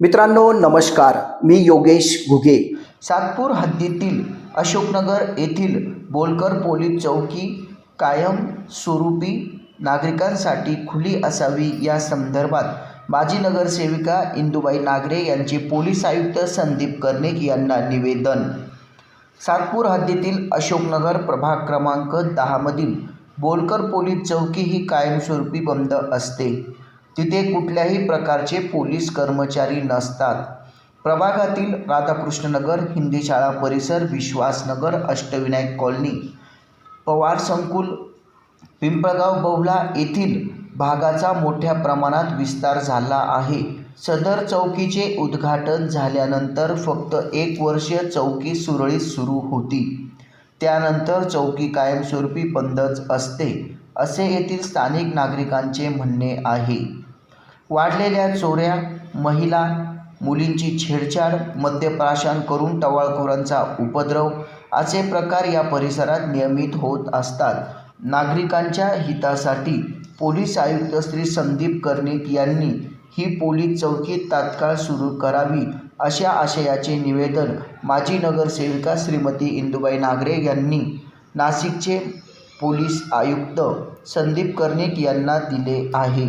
मित्रांनो नमस्कार. मी योगेश घुगे. सातपूर हद्दीतील अशोकनगर येथील बोलकर पोलीस चौकी कायम स्वरूपी नागरिकांसाठी खुली असावी या संदर्भात माजी नगरसेविका इंदुबाई नागरे यांचे पोलीस आयुक्त संदीप कर्णिक यांना निवेदन. सातपूर हद्दीतील अशोकनगर प्रभाग क्रमांक दहामधील बोलकर पोलीस चौकी ही कायमस्वरूपी बंद असते. तिथे कुठल्याही प्रकारचे पोलीस कर्मचारी नसतात. प्रभागातील राधाकृष्णनगर हिंदी शाळा परिसर विश्वासनगर अष्टविनायक कॉलनी पवार संकुल पिंपळगाव बहुला येथील भागाचा मोठ्या प्रमाणात विस्तार झाला आहे. सदर चौकीचे उद्घाटन झाल्यानंतर फक्त एक वर्ष चौकी सुरळीत सुरू होती. त्यानंतर चौकी कायमस्वरूपी बंदच असते असे येथील स्थानिक नागरिकांचे म्हणणे आहे. वाढलेल्या चोऱ्या महिला मुलींची छेडछाड मद्यप्राशन करून टवाळखोरांचा उपद्रव असे प्रकार या परिसरात नियमित होत असतात. नागरिकांच्या हितासाठी पोलीस आयुक्त श्री संदीप कर्णिक यांनी ही पोलीस चौकी तात्काळ सुरू करावी अशा आशयाचे निवेदन माजी नगरसेविका श्रीमती इंदुबाई नागरे यांनी नाशिकचे पोलीस आयुक्त संदीप कर्णिक यांना दिले आहे.